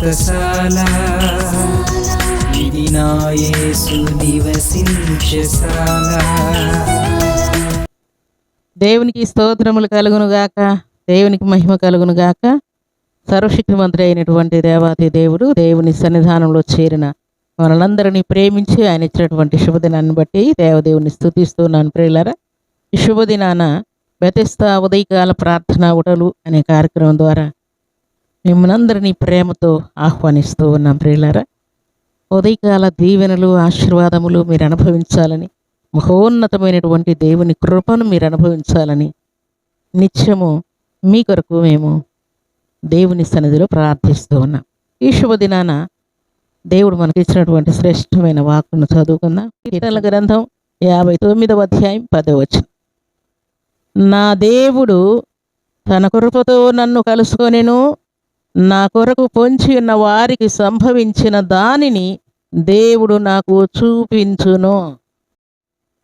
వ్రతశాల ఇది నా యేసు నివసించశాల దేవునికి స్తోత్రములు కలుగును గాక. దేవునికి మహిమ కలుగును గాక. సర్వశక్తిమంతుడు అయినటువంటి దేవాతి దేవుడు దేవుని సన్నిధానంలో చేరిన మనలందరినీ ప్రేమించి ఆయన ఇచ్చినటువంటి శుభదినాన్ని బట్టి దేవదేవుని స్థుతిస్తున్నాను ప్రియులరా. ఈ శుభదినాన బెతెస్తా ఉదయకాల ప్రార్థన ఉటలు అనే కార్యక్రమం ద్వారా మిమ్మల్ని ప్రేమతో ఆహ్వానిస్తూ ఉన్నాం ప్రియులారా. ఉదయకాల దీవెనలు ఆశీర్వాదములు మీరు అనుభవించాలని మహోన్నతమైనటువంటి దేవుని కృపను మీరు అనుభవించాలని నిత్యము మీ కొరకు మేము దేవుని సన్నిధిలో ప్రార్థిస్తూ ఉన్నాం. ఈ శుభదినాన దేవుడు మనకి ఇచ్చినటువంటి శ్రేష్టమైన వాక్కును చదువుకుందాం. కీర్తనల గ్రంథం యాభై తొమ్మిదవ అధ్యాయం పదవచ్చు నా దేవుడు తన కృపతో నన్ను కలుసుకొనెను నా కొరకు పొంచి ఉన్న వారికి సంభవించిన దానిని దేవుడు నాకు చూపించును.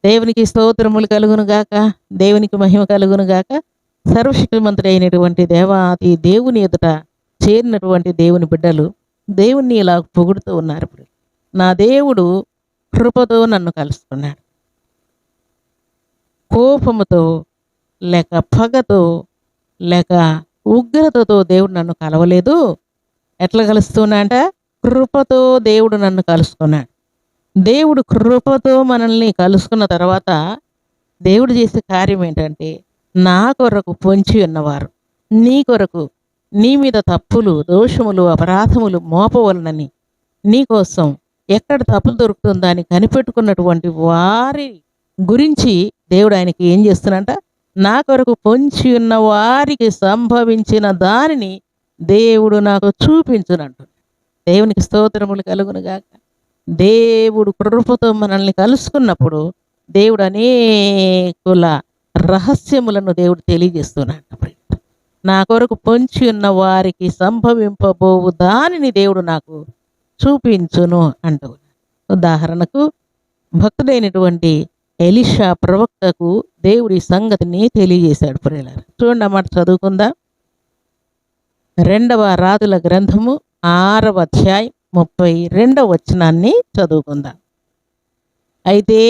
దేవునికి స్తోత్రములు కలుగును గాక. దేవునికి మహిమ కలుగును గాక. సర్వశక్తిమంతుడు అయినటువంటి దేవాది దేవుని ఎదుట చేరినటువంటి దేవుని బిడ్డలు దేవుణ్ణి ఇలా పొగుడుతూ ఉన్నారు ఇప్పుడు. నా దేవుడు కృపతో నన్ను కలుసుకున్నాడు కోపముతో లేక పగతో లేక ఉగ్రతతో దేవుడు నన్ను కలవలేదు. ఎట్లా కలుస్తున్నాడంట కృపతో దేవుడు నన్ను కలుసుకున్నాడు దేవుడు కృపతో మనల్ని కలుసుకున్న తర్వాత దేవుడు చేసే కార్యం ఏంటంటే నా కొరకు పొంచి ఉన్నవారు నీ కొరకు నీ మీద తప్పులు దోషములు అపరాధములు మోపవలనని నీకోసం ఎక్కడ తప్పులు దొరుకుతుందా అని కనిపెట్టుకున్నటువంటి వారి గురించి దేవుడు ఆయనకి ఏం చేస్తున్నంట నా కొరకు పొంచి ఉన్న వారికి సంభవించిన దానిని దేవుడు నాకు చూపించునంటు. దేవునికి స్తోత్రములు కలుగునుగాక దేవుడు కృపతో మనల్ని కలుసుకున్నప్పుడు దేవుడు అనేకుల రహస్యములను దేవుడు తెలియజేస్తున్నాడు. నా కొరకు పొంచి ఉన్న వారికి సంభవింపబోవు దానిని దేవుడు నాకు చూపించును అంటూ ఉదాహరణకు భక్తుడైనటువంటి ఎలిషా ప్రవక్తకు దేవుడి సంగతిని తెలియజేశాడు. ప్రేలర్ చూడండి అన్నమాట చదువుకుందాం? రెండవ రాజుల గ్రంథము ఆరవ అధ్యాయం ముప్పై రెండవ వచనాన్ని చదువుకుందాం? అయితే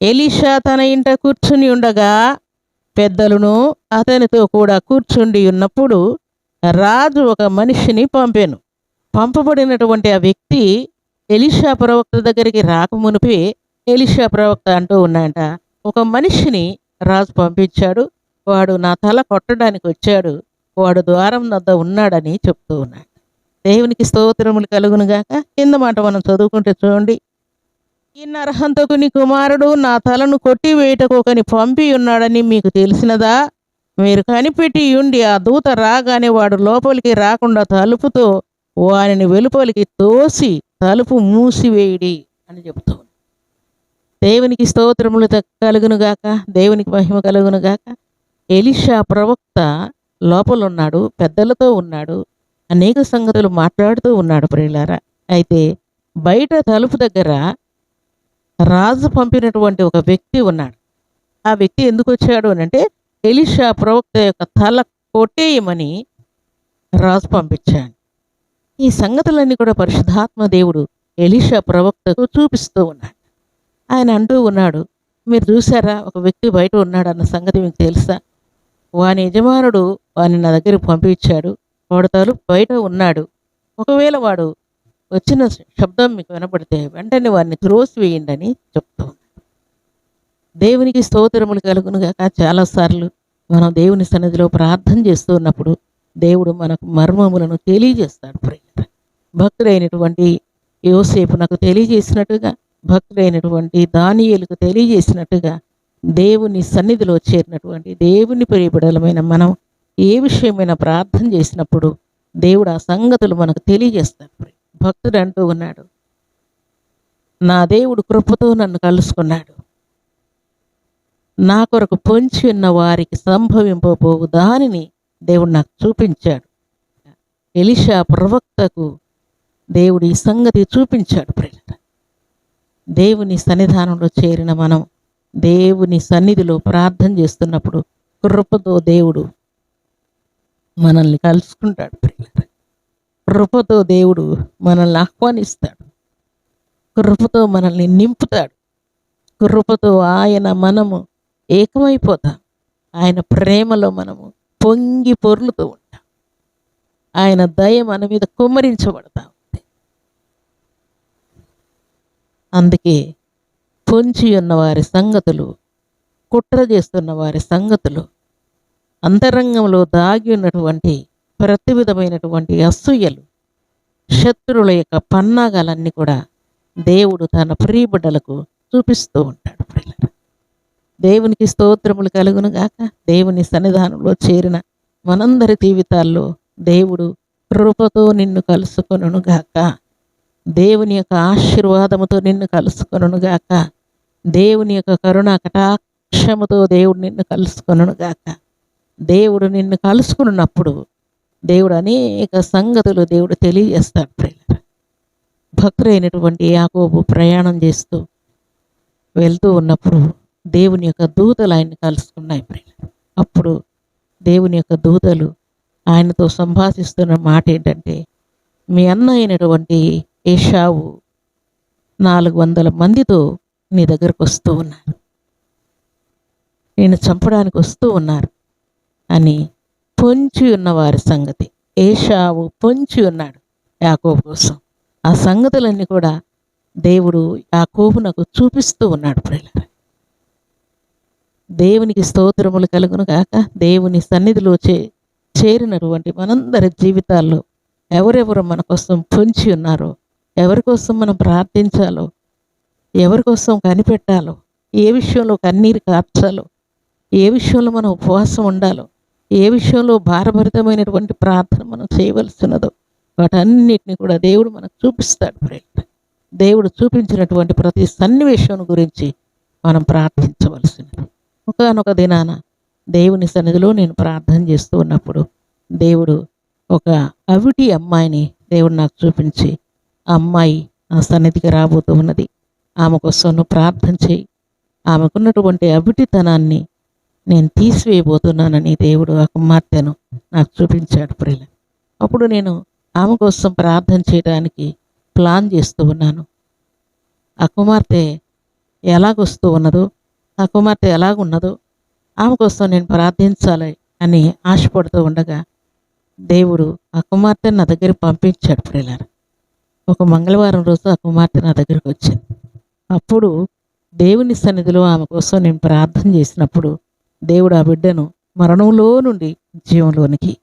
ఎలీషా తన ఇంట కూర్చుని ఉండగా పెద్దలను అతనితో కూడా కూర్చుండి ఉన్నప్పుడు రాజు ఒక మనిషిని పంపాను. పంపబడినటువంటి ఆ వ్యక్తి ఎలీషా ప్రవక్త దగ్గరికి రాకమునిపే ఎలిషా ప్రవక్త అంటూ ఉన్నాయంట ఒక మనిషిని రాజు పంపించాడు వాడు నా తల కొట్టడానికి వచ్చాడు వాడు ద్వారం వద్ద ఉన్నాడని చెప్తూ ఉన్నాడు. దేవునికి స్తోత్రములు కలుగునుగాక కింద మాట మనం చదువుకుంటే చూడండి. ఈ నరహంతకుని కుమారుడు నా తలను కొట్టి వేయటకు ఒకని పంపి ఉన్నాడని మీకు తెలిసినదా? మీరు కనిపెట్టి ఉండి ఆ దూత రాగానే వాడు లోపలికి రాకుండా తలుపుతో వానిని వెలుపలికి తోసి తలుపు మూసివేయడి అని చెబుతూ దేవునికి స్తోత్రములు కలుగునుగాక దేవునికి మహిమ కలుగునుగాక ఎలిషా ప్రవక్త లోపలున్నాడు పెద్దలతో ఉన్నాడు అనేక సంగతులు మాట్లాడుతూ ఉన్నాడు ప్రియులారా. అయితే బయట తలుపు దగ్గర రాజు పంపినటువంటి ఒక వ్యక్తి ఉన్నాడు. ఆ వ్యక్తి ఎందుకు వచ్చాడు అని అంటే ఎలిషా ప్రవక్త యొక్క తల కొట్టేయమని రాజు పంపించాడు. ఈ సంగతులన్నీ కూడా పరిశుద్ధాత్మ దేవుడు ఎలిషా ప్రవక్తకు చూపిస్తూ ఉన్నాడు. ఆయన అంటూ ఉన్నాడు మీరు చూసారా ఒక వ్యక్తి బయట ఉన్నాడు అన్న సంగతి మీకు తెలుసా? వాని యజమానుడు వాని నా దగ్గరికి పంపించాడు. వాడు తాలు బయట ఉన్నాడు. ఒకవేళ వాడు వచ్చిన శబ్దం మీకు వినపడితే వెంటనే వారిని త్రోసివేయండి అని చెప్తూ దేవునికి స్తోత్రములు కలుగునుగాక చాలాసార్లు మనం దేవుని సన్నిధిలో ప్రార్థన చేస్తూ ఉన్నప్పుడు దేవుడు మనకు మర్మములను తెలియజేస్తాడు ప్రియులారా. భక్తుడైనటువంటి యోసేపు నాకు తెలియజేసినట్టుగా భక్తులైనటువంటి దానియులకు తెలియజేసినట్టుగా దేవుని సన్నిధిలో చేరినటువంటి దేవుని ప్రియబిడలమైన మనం ఏ విషయమైనా ప్రార్థన చేసినప్పుడు దేవుడు ఆ సంగతులు మనకు తెలియజేస్తాడు. భక్తుడు అంటూ ఉన్నాడు నా దేవుడు కృపతో నన్ను కలుసుకున్నాడు. నా కొరకు పొంచి ఉన్న వారికి సంభవింపబోవు దానిని దేవుడు నాకు చూపించాడు. ఎలిషా ప్రవక్తకు దేవుడు ఈ సంగతి చూపించాడు ప్రియులారా. దేవుని సన్నిధానంలో చేరిన మనం దేవుని సన్నిధిలో ప్రార్థన చేస్తున్నప్పుడు కృపతో దేవుడు మనల్ని కలుసుకుంటాడు. కృపతో దేవుడు మనల్ని ఆహ్వానిస్తాడు. కృపతో మనల్ని నింపుతాడు. కృపతో ఆయన మనము ఏకమైపోతాం. ఆయన ప్రేమలో మనము పొంగి పొర్లుతూ ఉంటాం. ఆయన దయ మన మీద కుమ్మరించబడతా. అందుకే పొంచి ఉన్న వారి సంగతులు కుట్ర చేస్తున్న వారి సంగతులు అంతరంగంలో దాగి ఉన్నటువంటి ప్రతి విధమైనటువంటి అసూయలు శత్రువుల యొక్క పన్నాగాలన్నీ కూడా దేవుడు తన ప్రియబిడ్డలకు చూపిస్తూ ఉంటాడు దేవునికి స్తోత్రములు కలుగును గాక. దేవుని సన్నిధానంలో చేరిన మనందరి జీవితాల్లో దేవుడు కృపతో నిన్ను కలుసుకొనును గాక. దేవుని యొక్క ఆశీర్వాదముతో నిన్ను కలుసుకొనును గాక దేవుని యొక్క కరుణ కటాక్షముతో దేవుడు నిన్ను కలుసుకొనును గాక దేవుడు నిన్ను కలుసుకున్నప్పుడు దేవుడు అనేక సంగతులు దేవుడు తెలియజేస్తాడు ప్రియులారా. భక్తులైనటువంటి యాకోబు ప్రయాణం చేస్తూ వెళ్తూ ఉన్నప్పుడు దేవుని యొక్క దూతలు ఆయన్ని కలుసుకున్నాయి ప్రియులారా. అప్పుడు దేవుని యొక్క దూతలు ఆయనతో సంభాషిస్తున్న మాట ఏంటంటే మీ అన్న అయినటువంటి ఏషావు నాలుగు వందల మందితో నీ దగ్గరకు వస్తూ ఉన్నారు. నేను చంపడానికి వస్తూ ఉన్నారు అని పొంచి ఉన్నవారి సంగతి. ఏషావు పొంచి ఉన్నాడు యాకోబు కోసం. ఆ సంగతులన్నీ కూడా దేవుడు యాకోబునకు చూపిస్తూ ఉన్నాడు ప్రియులారా. దేవునికి స్తోత్రములు కలుగును కాక దేవుని సన్నిధిలో చే చేరినటువంటి మనందరి జీవితాల్లో ఎవరెవరు మన కోసం పొంచి ఉన్నారో ఎవరి కోసం మనం ప్రార్థించాలో ఎవరి కోసం కనిపెట్టాలో ఏ విషయంలో కన్నీరు కార్చాలో ఏ విషయంలో మనం ఉపవాసం ఉండాలో ఏ విషయంలో భారభరితమైనటువంటి ప్రార్థన మనం చేయవలసినదో వాటన్నిటిని కూడా దేవుడు మనకు చూపిస్తాడు ప్రియులారా. దేవుడు చూపించినటువంటి ప్రతి సన్నివేశం గురించి మనం ప్రార్థించవలసినది ఒకనొక దినాన దేవుని సన్నిధిలో నేను ప్రార్థన చేస్తూ ఉన్నప్పుడు దేవుడు ఒక అవిటి అమ్మాయిని దేవుడు నాకు చూపించి ఆ అమ్మాయి నా సన్నిధికి రాబోతూ ఉన్నది. ఆమె కోసం నువ్వు ప్రార్థన చేయి. ఆమెకున్నటువంటి అవిటితనాన్ని నేను తీసివేయబోతున్నానని దేవుడు ఆ కుమార్తెను నాకు చూపించాడు ప్రియుల అప్పుడు నేను ఆమె కోసం ప్రార్థన చేయడానికి ప్లాన్ చేస్తూ ఉన్నాను. ఆ కుమార్తె ఎలాగొస్తూ ఉన్నదో ఆ కుమార్తె ఎలాగున్నదో ఆమె కోసం నేను ప్రార్థించాలి అని ఆశపడుతూ ఉండగా దేవుడు ఆ కుమార్తెను నా దగ్గర పంపించాడు ప్రియులారా. ఒక మంగళవారం రోజు ఆ కుమార్తె నా దగ్గరకు వచ్చింది అప్పుడు దేవుని సన్నిధిలో ఆమె కోసం నేను ప్రార్థన చేసినప్పుడు దేవుడు ఆ బిడ్డను మరణంలో నుండి జీవంలోనికి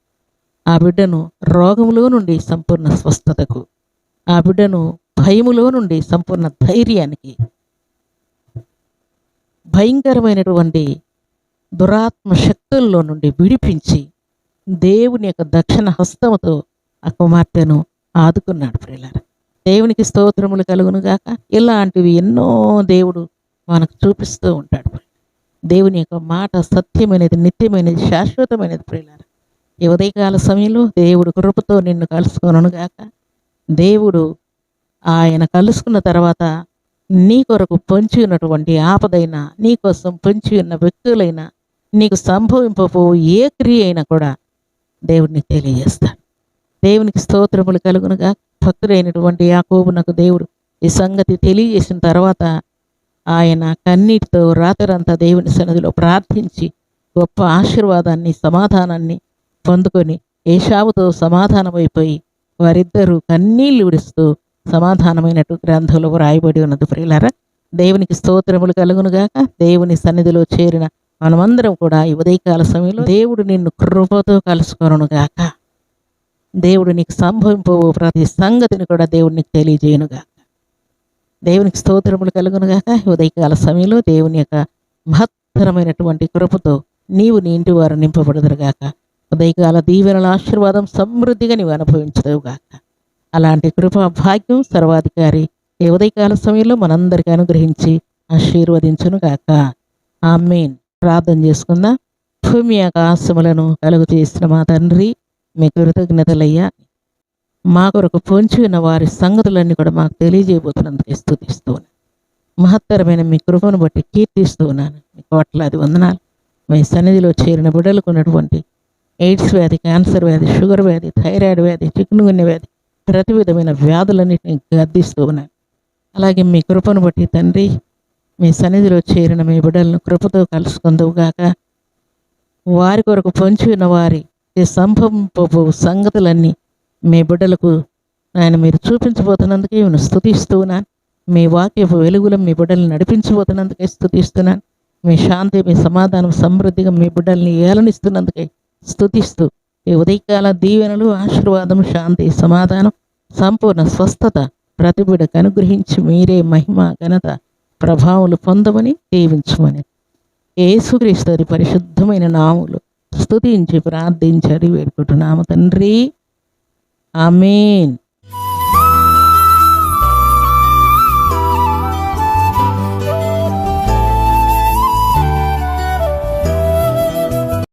ఆ బిడ్డను రోగములో నుండి సంపూర్ణ స్వస్థతకు ఆ బిడ్డను భయములో నుండి సంపూర్ణ ధైర్యానికి భయంకరమైనటువంటి దురాత్మ శక్తుల్లో నుండి విడిపించి దేవుని యొక్క దక్షిణ హస్తముతో ఆ కుమార్తెను ఆదుకున్నాడు ప్రియులారా. దేవునికి స్తోత్రములు కలుగును గాక. ఇలాంటివి ఎన్నో దేవుడు మనకు చూపిస్తూ ఉంటాడు. దేవుని యొక్క మాట సత్యమైనది నిత్యమైనది శాశ్వతమైనది ప్రియులారు. ఈ ఉదయకాల సమయంలో దేవుడు కృపతో నిన్ను కలుసుకొనును గాక. దేవుడు ఆయన కలుసుకున్న తర్వాత నీ కొరకు పొంచి ఉన్నటువంటి ఆపదైన నీ కోసం పొంచి ఉన్న వ్యక్తులైనా నీకు సంభవింపబో ఏ క్రియ అయినా కూడా దేవుడిని తెలియజేస్తాడు. దేవునికి స్తోత్రములు కలుగునుగాక భక్తుడైనటువంటి యాకోబునకు దేవుడు ఈ సంగతి తెలియజేసిన తర్వాత ఆయన కన్నీటితో రాత్రంతా దేవుని సన్నిధిలో ప్రార్థించి గొప్ప ఆశీర్వాదాన్ని సమాధానాన్ని పొందుకొని ఏషావుతో సమాధానమైపోయి వారిద్దరూ కన్నీళ్ళు విడుస్తూ సమాధానమైనట్టు గ్రంథంలో వ్రాయబడి ఉన్నది. ప్రియులారా దేవునికి స్తోత్రములు కలుగునుగాక దేవుని సన్నిధిలో చేరిన మనమందరం కూడా ఈ ఉదయకాల సమయంలో దేవుడు నిన్ను కృపతో కలుసుకొనుగాక దేవుడు నీకు సంభవింపు ప్రతి సంగతిని కూడా దేవుడు నీకు తెలియజేయనుగాక. దేవునికి స్తోత్రములు కలుగునుగాక. ఉదయకాల సమయంలో దేవుని యొక్క మహత్తరమైనటువంటి కృపతో నీవు నీ ఇంటి వారు నింపబడదురుగాక. ఉదయకాల దీవెనల ఆశీర్వాదం సమృద్ధిగా నీవు అనుభవించదువుగాక. అలాంటి కృపా భాగ్యం సర్వాధికారి ఈ ఉదయకాల సమయంలో మనందరికీ అనుగ్రహించి ఆశీర్వదించును ఆ ఆమెన్. ప్రార్థన చేసుకుందాం. భూమి ఆకాశములను కలుగు చేసిన మా తండ్రి మీ కృతజ్ఞతలయ్యా. మా కొరకు పొంచి ఉన్న వారి సంగతులన్నీ కూడా మాకు తెలియజేయబోతున్నందుకు స్థుతిస్తూ ఉన్నాను. మహత్తరమైన మీ కృపను బట్టి కీర్తిస్తూ ఉన్నాను. మీ కోట్లాది వందనాలు. మీ సన్నిధిలో చేరిన బిడ్డలకు ఉన్నటువంటి ఎయిడ్స్ వ్యాధి క్యాన్సర్ వ్యాధి షుగర్ వ్యాధి థైరాయిడ్ వ్యాధి చికునుగున్య వ్యాధి ప్రతి విధమైన వ్యాధులన్నిటిని గద్దిస్తూ ఉన్నాను. అలాగే మీ కృపను బట్టి తండ్రి మీ సన్నిధిలో చేరిన మీ బిడ్డలను కృపతో కలుసుకుందువుగాక వారి కొరకు పొంచి ఉన్న వారి సంభవింపబో సంగతులన్నీ మీ బిడ్డలకు ఆయన మీరు చూపించబోతున్నందుకే నేను స్థుతిస్తున్నాను మీ వాక్యపు వెలుగులో మీ బిడ్డల్ని నడిపించబోతున్నందుకే స్థుతిస్తున్నాను మీ శాంతి మీ సమాధానం సమృద్ధిగా మీ బిడ్డల్ని ఏలనిస్తున్నందుకే స్థుతిస్తూ ఈ ఉదయకాల దీవెనలు ఆశీర్వాదం శాంతి సమాధానం సంపూర్ణ స్వస్థత ప్రతి బిడ్డకు అనుగ్రహించి మీరే మహిమ ఘనత ప్రభావాలు పొందమని దీవించమని. ఏసుక్రీస్తు పరిశుద్ధమైన నాములు స్తుతించి ప్రార్థించి అడిగి పెట్టుకుంటున్నాము తండ్రి. ఆమెన్.